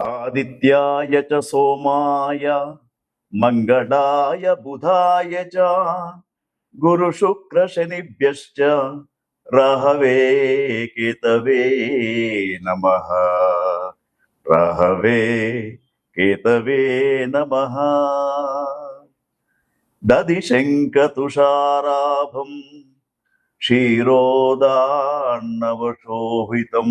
ఆదిత్యాయ చ సోమాయ మంగళాయ బుధాయ చ గురు శుక్ర శనిభ్యశ్చ రహవే కేతవే నమ రహవే కేతవే నమ దది శంఖతుషారాభం క్షీరోదాన్నవశోభితం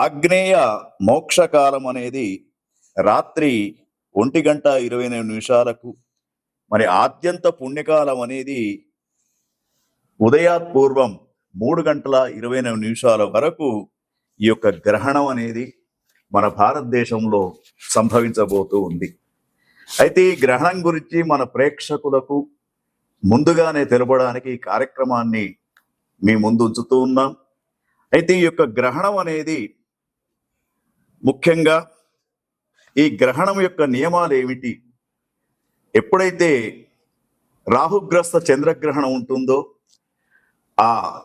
ఆగ్నేయ మోక్షకాలం అనేది రాత్రి ఒంటి గంట ఇరవై ఎనిమిది నిమిషాలకు మరి ఆద్యంత పుణ్యకాలం అనేది ఉదయాపూర్వం మూడు గంటల ఇరవై ఎనిమిది నిమిషాల వరకు ఈ యొక్క గ్రహణం అనేది మన భారతదేశంలో సంభవించబోతూ ఉంది. అయితే ఈ గ్రహణం గురించి మన ప్రేక్షకులకు ముందుగానే తెలపడానికి ఈ కార్యక్రమాన్ని మీ ముందు ఉంచుతూ ఉన్నాం. అయితే ఈ యొక్క గ్రహణం అనేది ముఖ్యంగా ఈ గ్రహణం యొక్క నియమాలు ఏమిటి? ఎప్పుడైతే రాహుగ్రస్త చంద్రగ్రహణం ఉంటుందో ఆ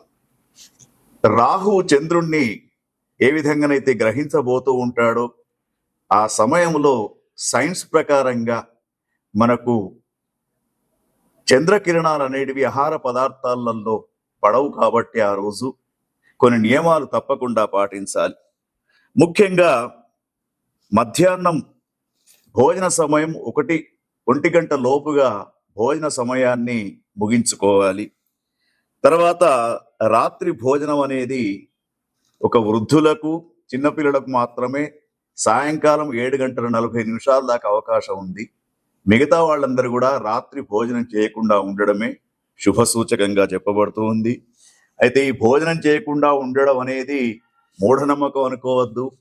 రాహు చంద్రుణ్ణి ఏ విధంగానైతే గ్రహించబోతూ ఉంటాడో ఆ సమయంలో సైన్స్ ప్రకారంగా మనకు చంద్రకిరణాలు అనేటివి ఆహార పదార్థాలలో పడవు కాబట్టి ఆ రోజు కొన్ని నియమాలు తప్పకుండా పాటించాలి. ముఖ్యంగా మధ్యాహ్నం భోజన సమయం ఒకటి ఒంటి గంట లోపుగా భోజన సమయాన్ని ముగించుకోవాలి. తర్వాత రాత్రి భోజనం అనేది ఒక వృద్ధులకు చిన్నపిల్లలకు మాత్రమే సాయంకాలం ఏడు గంటల నలభై నిమిషాల దాకా అవకాశం ఉంది. మిగతా వాళ్ళందరూ కూడా రాత్రి భోజనం చేయకుండా ఉండడమే శుభ సూచకంగా చెప్పబడుతూ ఉంది. అయితే ఈ భోజనం చేయకుండా ఉండడం అనేది మూఢనమ్మకం అనుకోవద్దు.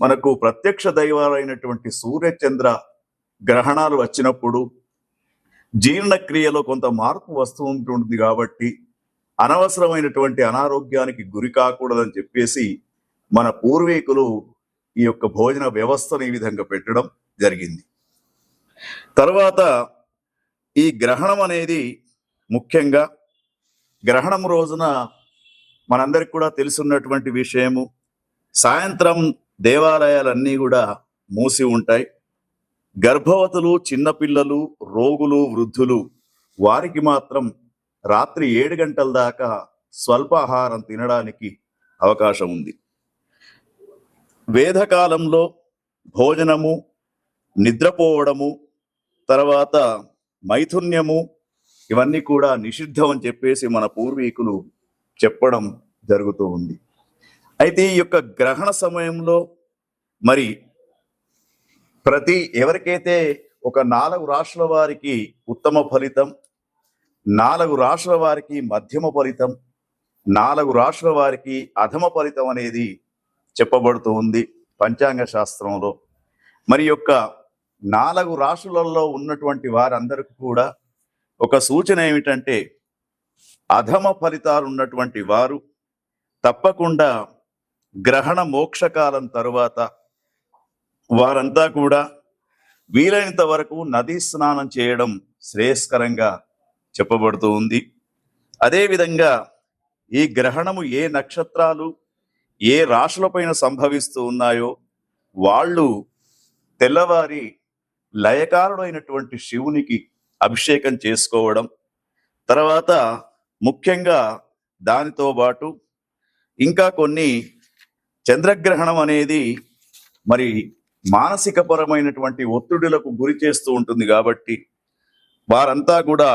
మనకు ప్రత్యక్ష దైవాలైనటువంటి సూర్యచంద్ర గ్రహణాలు వచ్చినప్పుడు జీర్ణక్రియలో కొంత మార్పు వస్తూ ఉంటుంది కాబట్టి అనవసరమైనటువంటి అనారోగ్యానికి గురి కాకూడదని చెప్పేసి మన పూర్వీకులు ఈ యొక్క భోజన వ్యవస్థను ఈ విధంగా పెట్టడం జరిగింది. తర్వాత ఈ గ్రహణం అనేది ముఖ్యంగా గ్రహణం రోజున మనందరికి కూడా తెలుసున్నటువంటి విషయము సాయంత్రం దేవాలయాలన్నీ కూడా మూసి ఉంటాయి. గర్భవతులు చిన్నపిల్లలు రోగులు వృద్ధులు వారికి మాత్రం రాత్రి ఏడు గంటల దాకా స్వల్పాహారం తినడానికి అవకాశం ఉంది. వేదకాలంలో భోజనము నిద్రపోవడము తర్వాత మైథున్యము ఇవన్నీ కూడా నిషిద్ధం అని చెప్పేసి మన పూర్వీకులు చెప్పడం జరుగుతూ ఉంది. అయితే ఈ యొక్క గ్రహణ సమయంలో మరి ప్రతి ఎవరికైతే ఒక నాలుగు రాష్ట్రాల వారికి ఉత్తమ ఫలితం నాలుగు రాష్ట్రాల వారికి మధ్యమ ఫలితం నాలుగు రాష్ట్రాల వారికి అధమ ఫలితం అనేది చెప్పబడుతూ ఉంది పంచాంగ శాస్త్రంలో. మరి యొక్క నాలుగు రాష్ట్రాలలో ఉన్నటువంటి వారందరికీ కూడా ఒక సూచన ఏమిటంటే అధమ ఫలితాలు ఉన్నటువంటి వారు తప్పకుండా గ్రహణ మోక్షకాలం తరువాత వారంతా కూడా వీలైనంత వరకు నదీ స్నానం చేయడం శ్రేయస్కరంగా చెప్పబడుతూ ఉంది. అదేవిధంగా ఈ గ్రహణము ఏ నక్షత్రాలు ఏ రాశులపైన సంభవిస్తూ ఉన్నాయో వాళ్ళు తెల్లవారి లయకారుడైనటువంటి శివునికి అభిషేకం చేసుకోవడం తర్వాత ముఖ్యంగా దానితో పాటు ఇంకా కొన్ని చంద్రగ్రహణం అనేది మరి మానసిక పరమైనటువంటి ఒత్తిడులకు గురి చేస్తూ ఉంటుంది కాబట్టి వారంతా కూడా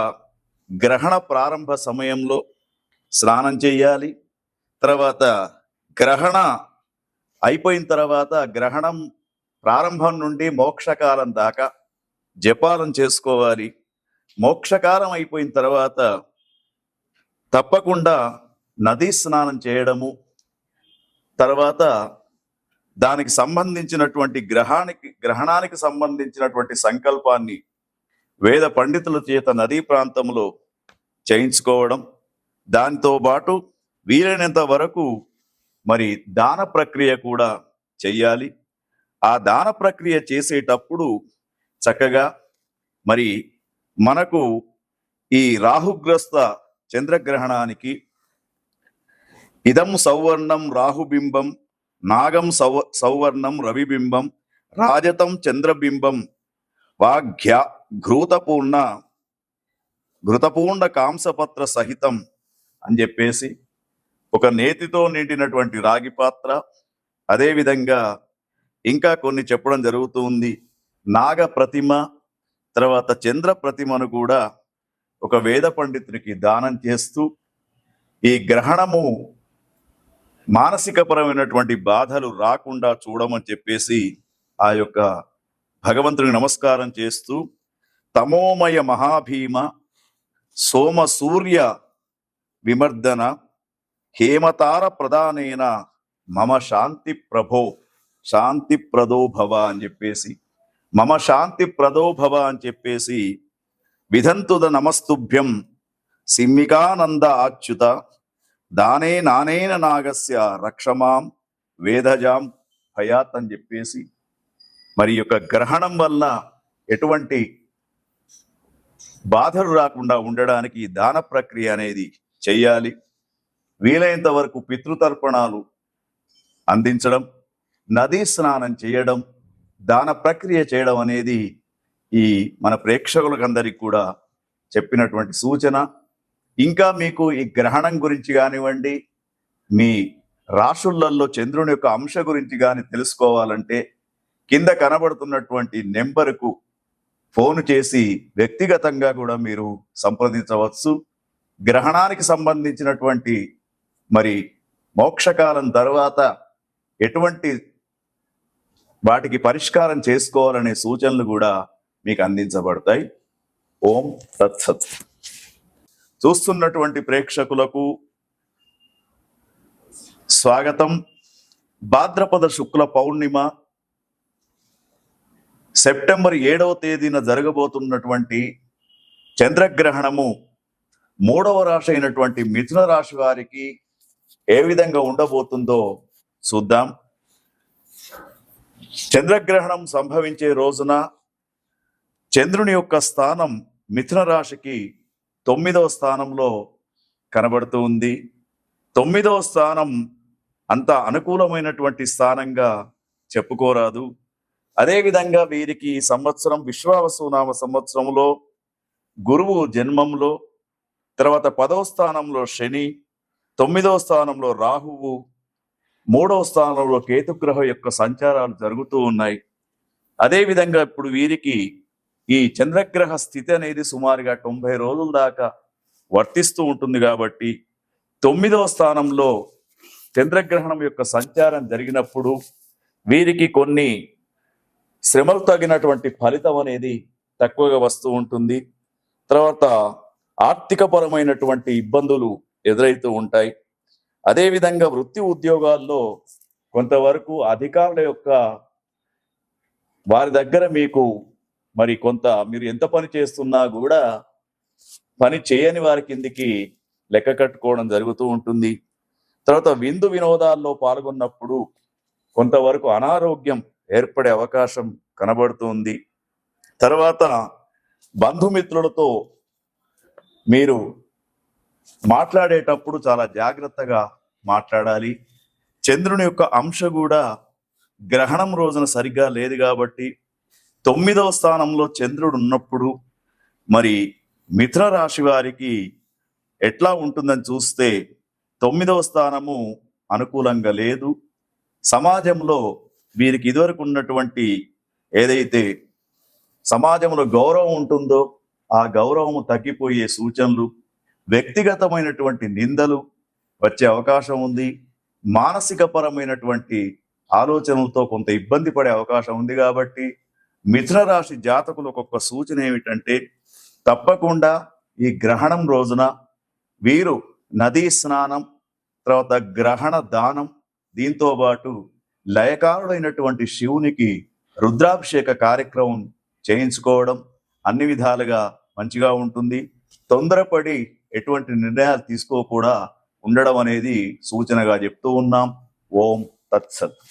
గ్రహణ ప్రారంభ సమయంలో స్నానం చేయాలి. తర్వాత గ్రహణ అయిపోయిన తర్వాత గ్రహణం ప్రారంభం నుండి మోక్షకాలం దాకా జపాలం చేసుకోవాలి. మోక్షకాలం అయిపోయిన తర్వాత తప్పకుండా నదీ స్నానం చేయడము తర్వాత దానికి సంబంధించినటువంటి గ్రహానికి గ్రహణానికి సంబంధించినటువంటి సంకల్పాన్ని వేద పండితుల చేత నదీ ప్రాంతంలో చేయించుకోవడం దానితో పాటు వీలైనంత వరకు మరి దాన ప్రక్రియ కూడా చెయ్యాలి. ఆ దాన ప్రక్రియ చేసేటప్పుడు చక్కగా మరి మనకు ఈ రాహుగ్రస్త చంద్రగ్రహణానికి ఇదం సౌవర్ణం రాహుబింబం నాగం సౌ సౌవర్ణం రవిబింబం రాజతం చంద్రబింబం. వాఘ్య ఘృతపూర్ణ ఘృతపూర్ణ కాంసపత్ర సహితం అని చెప్పేసి ఒక నేతితో నిండినటువంటి రాగి పాత్ర. అదేవిధంగా ఇంకా కొన్ని చెప్పడం జరుగుతూ ఉంది. నాగ ప్రతిమ తర్వాత చంద్ర ప్రతిమను కూడా ఒక వేద పండితునికి దానం చేస్తూ ఈ గ్రహణము మానసికపరమైనటువంటి బాధలు రాకుండా చూడమని చెప్పేసి ఆ యొక్క భగవంతుని నమస్కారం చేస్తూ తమోమయ మహాభీమ సోమ సూర్య విమర్దన హేమతార ప్రధానేన మమ శాంతి ప్రభో శాంతి ప్రదోభవ అని చెప్పేసి మమ శాంతి ప్రదోభవ అని చెప్పేసి విధంతుద నమస్తుభ్యం సిమ్మికానంద అచ్యుత దానే నానేన నాగస్య రక్షమాం వేదజాం భయాత్ అని చెప్పేసి మరి యొక్క గ్రహణం వల్ల ఎటువంటి బాధలు రాకుండా ఉండడానికి దాన ప్రక్రియ అనేది చేయాలి. వీలైనంత వరకు పితృతర్పణాలు అందించడం నదీ స్నానం చేయడం దాన ప్రక్రియ చేయడం అనేది ఈ మన ప్రేక్షకులకందరికి కూడా చెప్పినటువంటి సూచన. ఇంకా మీకు ఈ గ్రహణం గురించి కానివ్వండి మీ రాశులలో చంద్రుని యొక్క అంశ గురించి కానీ తెలుసుకోవాలంటే కింద కనబడుతున్నటువంటి నెంబరుకు ఫోన్ చేసి వ్యక్తిగతంగా కూడా మీరు సంప్రదించవచ్చు. గ్రహణానికి సంబంధించినటువంటి మరి మోక్షకాలం తర్వాత ఎటువంటి వాటికి పరిష్కారం చేసుకోవాలనే సూచనలు కూడా మీకు అందించబడతాయి. ఓం తత్సత్. చూస్తున్నటువంటి ప్రేక్షకులకు స్వాగతం. భాద్రపద శుక్ల పౌర్ణిమ సెప్టెంబర్ ఏడవ తేదీన జరగబోతున్నటువంటి చంద్రగ్రహణము మూడవ రాశి అయినటువంటి మిథున రాశి వారికి ఏ విధంగా ఉండబోతుందో చూద్దాం. చంద్రగ్రహణం సంభవించే రోజున చంద్రుని యొక్క స్థానం మిథున రాశికి తొమ్మిదవ స్థానంలో కనబడుతూ ఉంది. తొమ్మిదవ స్థానం అంత అనుకూలమైనటువంటి స్థానంగా చెప్పుకోరాదు. అదేవిధంగా వీరికి ఈ సంవత్సరం విశ్వావసునామ సంవత్సరంలో గురువు జన్మంలో తర్వాత పదవ స్థానంలో శని తొమ్మిదవ స్థానంలో రాహువు మూడవ స్థానంలో కేతుగ్రహం యొక్క సంచారాలు జరుగుతూ ఉన్నాయి. అదేవిధంగా ఇప్పుడు వీరికి ఈ చంద్రగ్రహ స్థితి అనేది సుమారుగా తొంభై రోజుల దాకా వర్తిస్తూ ఉంటుంది కాబట్టి తొమ్మిదవ స్థానంలో చంద్రగ్రహణం యొక్క సంచారం జరిగినప్పుడు వీరికి కొన్ని శ్రమలు తగినటువంటి ఫలితం అనేది తక్కువగా వస్తూ ఉంటుంది. తర్వాత ఆర్థికపరమైనటువంటి ఇబ్బందులు ఎదురైతూ ఉంటాయి. అదేవిధంగా వృత్తి ఉద్యోగాల్లో కొంతవరకు అధికారుల యొక్క వారి దగ్గర మీకు మరి కొంత మీరు ఎంత పని చేస్తున్నా కూడా పని చేయని వారి కిందికి లెక్క కట్టుకోవడం జరుగుతూ ఉంటుంది. తర్వాత విందు వినోదాల్లో పాల్గొన్నప్పుడు కొంతవరకు అనారోగ్యం ఏర్పడే అవకాశం కనబడుతుంది. తర్వాత బంధుమిత్రులతో మీరు మాట్లాడేటప్పుడు చాలా జాగ్రత్తగా మాట్లాడాలి. చంద్రుని యొక్క అంశ కూడా గ్రహణం రోజున సరిగ్గా లేదు కాబట్టి తొమ్మిదవ స్థానంలో చంద్రుడు ఉన్నప్పుడు మరి మిథున రాశి వారికి ఎట్లా ఉంటుందని చూస్తే తొమ్మిదవ స్థానము అనుకూలంగా లేదు. సమాజంలో వీరికి ఇదివరకు ఉన్నటువంటి ఏదైతే సమాజంలో గౌరవం ఉంటుందో ఆ గౌరవము తగ్గిపోయే సూచనలు వ్యక్తిగతమైనటువంటి నిందలు వచ్చే అవకాశం ఉంది. మానసికపరమైనటువంటి ఆలోచనలతో కొంత ఇబ్బంది పడే అవకాశం ఉంది కాబట్టి మిథున రాశి జాతకులకు ఒక సూచన ఏమిటంటే తప్పకుండా ఈ గ్రహణం రోజున వీరు నదీ స్నానం తర్వాత గ్రహణ దానం దీంతో పాటు లయకారుడైనటువంటి శివునికి రుద్రాభిషేక కార్యక్రమం చేయించుకోవడం అన్ని విధాలుగా మంచిగా ఉంటుంది. తొందరపడి ఎటువంటి నిర్ణయాలు తీసుకోకుండా ఉండడం అనేది సూచనగా చెప్తూ ఉన్నాం. ఓం తత్సత్.